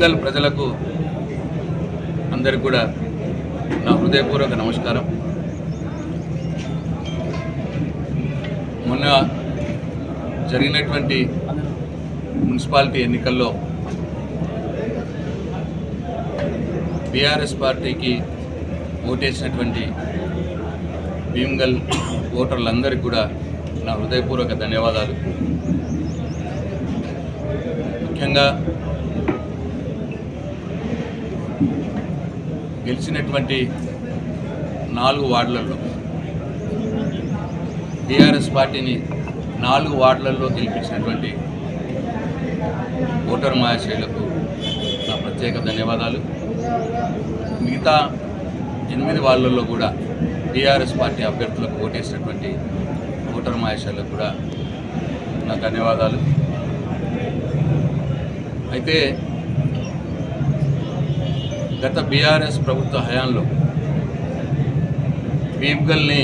వరంగల్ ప్రజలకు అందరికి కూడా నా హృదయపూర్వక నమస్కారం. మొన్న జరిగినటువంటి మున్సిపాలిటీ ఎన్నికల్లో బీఆర్ఎస్ పార్టీకి ఓటేసినటువంటి భీమ్గల్ ఓటర్లందరికీ కూడా నా హృదయపూర్వక ధన్యవాదాలు. ముఖ్యంగా గెలిచినటువంటి నాలుగు వార్డులలో టీఆర్ఎస్ పార్టీని నాలుగు వార్డులలో గెలిపించినటువంటి ఓటర్ మహాశైలకు నా ప్రత్యేక ధన్యవాదాలు. మిగతా ఎనిమిది వార్డులలో కూడా టీఆర్ఎస్ పార్టీ అభ్యర్థులకు ఓటేసినటువంటి ఓటర్ మహాశైలకు కూడా నా ధన్యవాదాలు. అయితే గత బీఆర్ఎస్ ప్రభుత్వ హయాంలో భీమ్గల్ని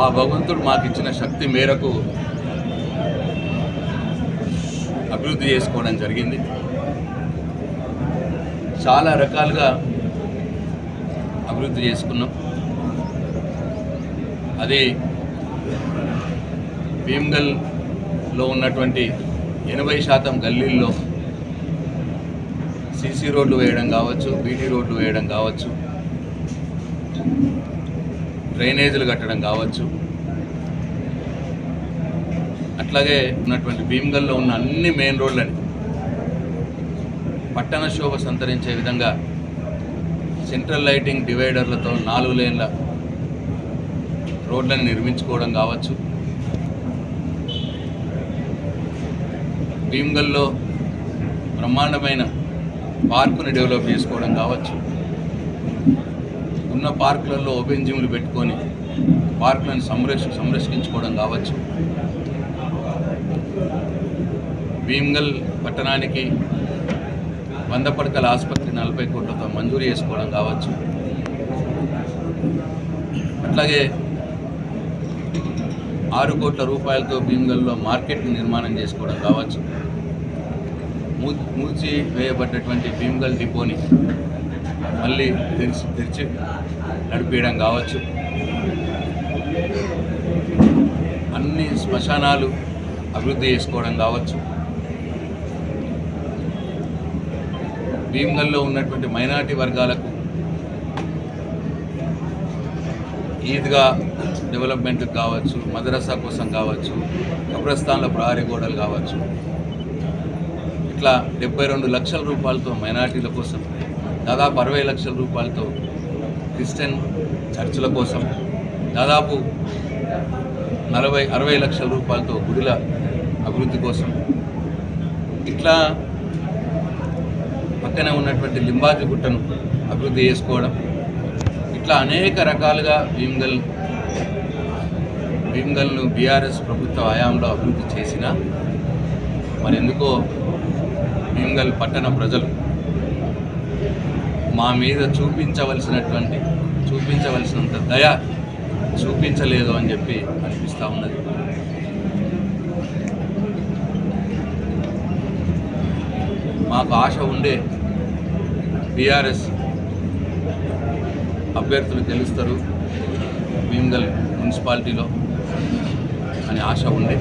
ఆ భగవంతుడు మాకు ఇచ్చిన శక్తి మేరకు అభివృద్ధి చేసుకోవడం జరిగింది. చాలా రకాలుగా అభివృద్ధి చేసుకున్నాం. అది భీమ్గల్లో ఉన్నటువంటి ఎనభై శాతం గల్లీల్లో సీసీ రోడ్లు వేయడం కావచ్చు బీటీ రోడ్లు వేయడం కావచ్చు డ్రైనేజీలు కట్టడం కావచ్చు. అట్లాగే ఉన్నటువంటి భీమ్గల్లో ఉన్న అన్ని మెయిన్ రోడ్లని పట్టణ శోభ సంతరించే విధంగా సెంట్రల్ లైటింగ్ డివైడర్లతో నాలుగు లేన్ల రోడ్లను నిర్మించుకోవడం కావచ్చు. భీమ్గల్లో బ్రహ్మాండమైన పార్కుని డెవలప్ చేసుకోవడం కావచ్చు. ఉన్న పార్కులలో ఓపెన్ జిమ్లు పెట్టుకొని పార్కులను సంరక్ష సంరక్షించుకోవడం కావచ్చు. భీమ్గల్ పట్టణానికి వంద పడకల ఆసుపత్రి నలభై కోట్లతో మంజూరు చేసుకోవడం కావచ్చు. అట్లాగే ఆరు కోట్ల రూపాయలతో భీమ్గల్లో మార్కెట్ నిర్మాణం చేసుకోవడం కావచ్చు. మూచి వేయబడ్డటువంటి భీమ్గల్ డిపోని మళ్ళీ తెరిచి తెరిచి నడిపించడం కావచ్చు. అన్ని శ్మశానాలు అభివృద్ధి చేసుకోవడం కావచ్చు. భీమ్గల్లో ఉన్నటువంటి మైనారిటీ వర్గాలకు ఈద్గా డెవలప్మెంట్ కావచ్చు మదరసా కోసం కావచ్చు కబ్రస్థాన్ల ప్రహారీ గోడలు కావచ్చు. ఇట్లా డెబ్బై రెండు లక్షల రూపాయలతో మైనార్టీల కోసం దాదాపు అరవై లక్షల రూపాయలతో క్రిస్టియన్ చర్చిల కోసం దాదాపు నలభై అరవై లక్షల రూపాయలతో గుడిల అభివృద్ధి కోసం ఇట్లా పక్కనే ఉన్నటువంటి లింబాజు గుట్టను అభివృద్ధి చేసుకోవడం ఇట్లా అనేక రకాలుగా భీమ్గల్ భీమ్గల్ను బీఆర్ఎస్ ప్రభుత్వ హయాంలో అభివృద్ధి చేసిన మరి ఎందుకో భీమ్గల్ పట్టణ ప్రజలు మా మీద చూపించవలసినటువంటి చూపించవలసినంత దయ చూపించలేదు అని చెప్పి అనిపిస్తూ ఉన్నది. మాకు ఆశ ఉండే బీఆర్ఎస్ అభ్యర్థులు గెలుస్తారు భీమ్గల్ మున్సిపాలిటీలో అని ఆశ ఉండే.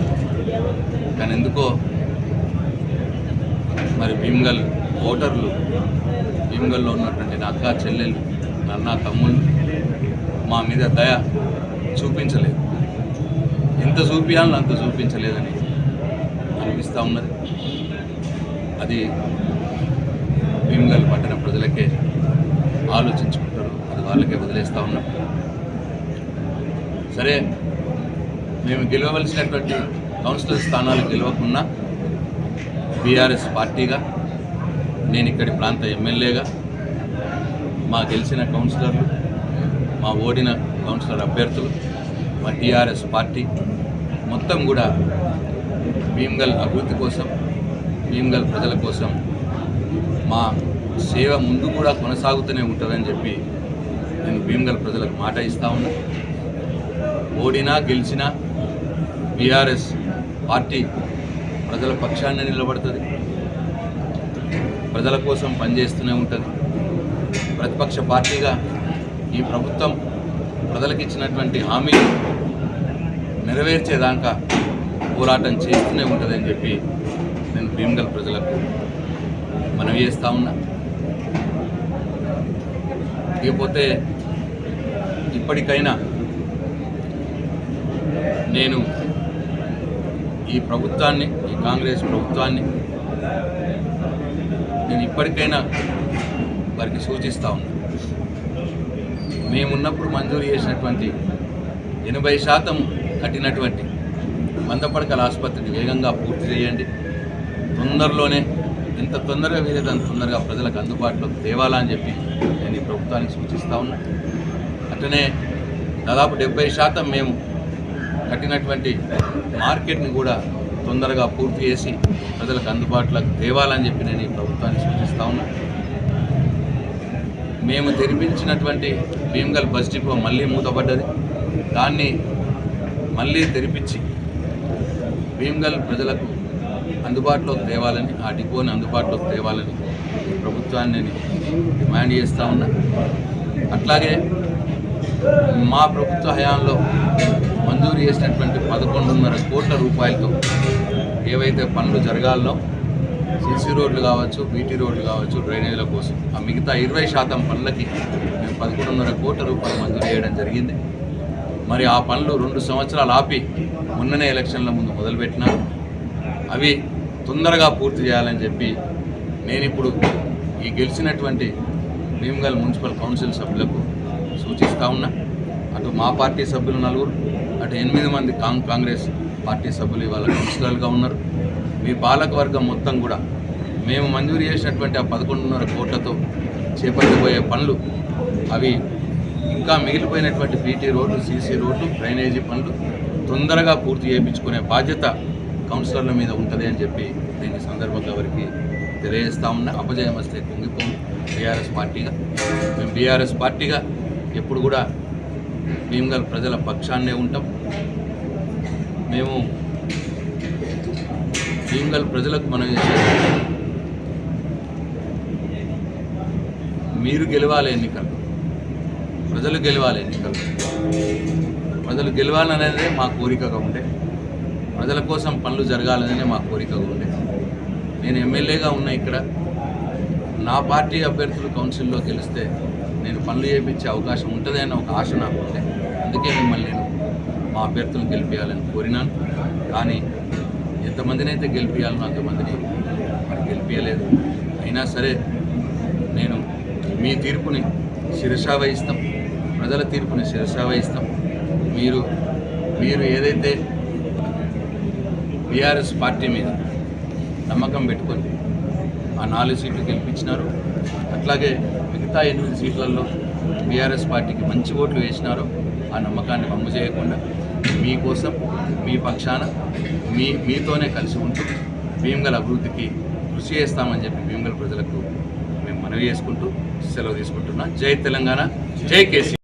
కానీ ఎందుకో మరి భీమ్గల్ ఓటర్లు భీమ్గల్లో ఉన్నటువంటి నా అక్క చెల్లెలు నా తమ్ముళ్ళు మా మీద దయ చూపించలేదు. ఎంత చూపించాలని అంత చూపించలేదని అనిపిస్తూ ఉన్నది. అది భీమ్గల్ పట్టణ ప్రజలకే ఆలోచించుకుంటారు అది వాళ్ళకే వదిలేస్తూ ఉన్నాం. సరే మేము గెలవలసినటువంటి కౌన్సిలర్ స్థానాలు గెలవకున్నా బీఆర్ఎస్ పార్టీగా నేను ఇక్కడి ప్రాంత ఎమ్మెల్యేగా మా గెలిచిన కౌన్సిలర్లు మా ఓడిన కౌన్సిలర్ అభ్యర్థులు మా టీఆర్ఎస్ పార్టీ మొత్తం కూడా భీమ్గల్ అభివృద్ధి కోసం భీమ్గల్ ప్రజల కోసం మా సేవ ముందు కూడా కొనసాగుతూనే ఉంటుందని చెప్పి నేను భీమ్గల్ ప్రజలకు మాట ఇస్తా ఉన్నా. ఓడినా గెలిచినా బీఆర్ఎస్ పార్టీ ప్రజల పక్షాన్ని నిలబడుతుంది. ప్రజల కోసం పనిచేస్తూనే ఉంటుంది. ప్రతిపక్ష పార్టీగా ఈ ప్రభుత్వం ప్రజలకు ఇచ్చినటువంటి హామీలు నెరవేర్చేదాకా పోరాటం చేస్తూనే ఉంటుందని చెప్పి నేను భీమగల్ ప్రజలకు మనవి చేస్తూ ఉన్నా. ఇకపోతే ఇప్పటికైనా నేను ఈ ప్రభుత్వాన్ని ఈ కాంగ్రెస్ ప్రభుత్వాన్ని నేను ఇప్పటికైనా వారికి సూచిస్తా ఉన్నా. మేమున్నప్పుడు మంజూరు చేసినటువంటి ఎనభై శాతం కట్టినటువంటి మందపడకల ఆసుపత్రిని వేగంగా పూర్తి చేయండి. తొందరలోనే ఎంత తొందరగా వీలైతే అంత తొందరగా ప్రజలకు అందుబాటులోకి తేవాలా అని చెప్పి నేను ఈ ప్రభుత్వానికి సూచిస్తూ ఉన్నా. అట్లనే దాదాపు డెబ్బై శాతం మేము కట్టినటువంటి మార్కెట్ని కూడా తొందరగా పూర్తి చేసి ప్రజలకు అందుబాటులోకి తేవాలని చెప్పి నేను ఈ ప్రభుత్వాన్ని సూచిస్తా ఉన్నా. మేము తెరిపించినటువంటి భీమగల్ బస్ డిపో మళ్ళీ మూతపడ్డది. దాన్ని మళ్ళీ తెరిపించి భీమగల్ ప్రజలకు అందుబాటులోకి తేవాలని ఆ డిపోని అందుబాటులోకి తేవాలని ప్రభుత్వాన్ని డిమాండ్ చేస్తూ ఉన్నా. అట్లాగే మా ప్రభుత్వ హయాంలో చేసినటువంటి పదకొండున్నర కోట్ల రూపాయలతో ఏవైతే పనులు జరగాలనో సిసి రోడ్లు కావచ్చు బీటీ రోడ్లు కావచ్చు డ్రైనేజీల కోసం ఆ మిగతా ఇరవై శాతం పనులకి మేము పదకొండున్నర కోట్ల రూపాయలు మంజూరు చేయడం జరిగింది. మరి ఆ పనులు రెండు సంవత్సరాలు ఆపి మొన్ననే ఎలక్షన్ల ముందు మొదలుపెట్టినారు అవి తొందరగా పూర్తి చేయాలని చెప్పి నేను ఇప్పుడు ఈ గెలిచినటువంటి భీమగల్ మున్సిపల్ కౌన్సిల్ సభ్యులకు సూచిస్తూ ఉన్నా. అటు మా పార్టీ సభ్యులు నలుగురు అటు ఎనిమిది మంది కాంగ్ కాంగ్రెస్ పార్టీ సభ్యులు ఇవాళ కౌన్సిలర్గా ఉన్నారు. మీ పాలకవర్గం మొత్తం కూడా మేము మంజూరు చేసినటువంటి ఆ పదకొండున్నర కోట్లతో చేపట్టబోయే పనులు అవి ఇంకా మిగిలిపోయినటువంటి బీటీ రోడ్లు సీసీ రోడ్లు డ్రైనేజీ పనులు తొందరగా పూర్తి చేయించుకునే బాధ్యత కౌన్సిలర్ల మీద ఉంటుంది అని చెప్పి దీని సందర్భంగా వారికి తెలియజేస్తా ఉన్నా. అపజయం వస్తే కుంగిపోము బీఆర్ఎస్ పార్టీగా. మేము బీఆర్ఎస్ పార్టీగా ఎప్పుడు కూడా భీమ్గల్ ప్రజల పక్షాన్నే ఉంటాం. మేము భీమగల్ ప్రజలకు మనం చేసేది మీరు గెలవాలి ఎన్నికలు. ప్రజలు గెలవాలి ఎన్నికలు. ప్రజలు గెలవాలనేదే మా కోరికగా ఉండే. ప్రజల కోసం పనులు జరగాలనే మా కోరికగా ఉండే. నేను ఎమ్మెల్యేగా ఉన్నా ఇక్కడ. నా పార్టీ అభ్యర్థులు కౌన్సిల్లో గెలిస్తే నేను పనులు చేయించే అవకాశం ఉంటుంది అనే ఒక ఆశ నాకు ఉండే. అందుకే మిమ్మల్ని నేను మా అభ్యర్థులను గెలిపించాలని కోరినాను. కానీ ఎంతమందినైతే గెలిపించాలనో అంతమందిని మరి గెలిపించలేదు అయినా సరే నేను మీ తీర్పుని శిరసా వహిస్తాం ప్రజల తీర్పుని శిరసా వహిస్తాం మీరు మీరు ఏదైతే బీఆర్ఎస్ పార్టీ మీద నమ్మకం పెట్టుకొని ఆ నాలుగు సీట్లు గెలిపించినారు అట్లాగే మిగతా ఎనిమిది సీట్లలో బీఆర్ఎస్ పార్టీకి మంచి ఓట్లు వేసినారో. ఆ నమ్మకాన్ని వమ్ము చేయకుండా మీకోసం మీ పక్షాన మీ మీతోనే కలిసి ఉంటూ భీమగల్ అభివృద్ధికి కృషి చేస్తామని చెప్పి భీమగల్ ప్రజలకు మేము మనవి చేసుకుంటూ సెలవు తీసుకుంటున్నాం. జై తెలంగాణ. జై కేసీ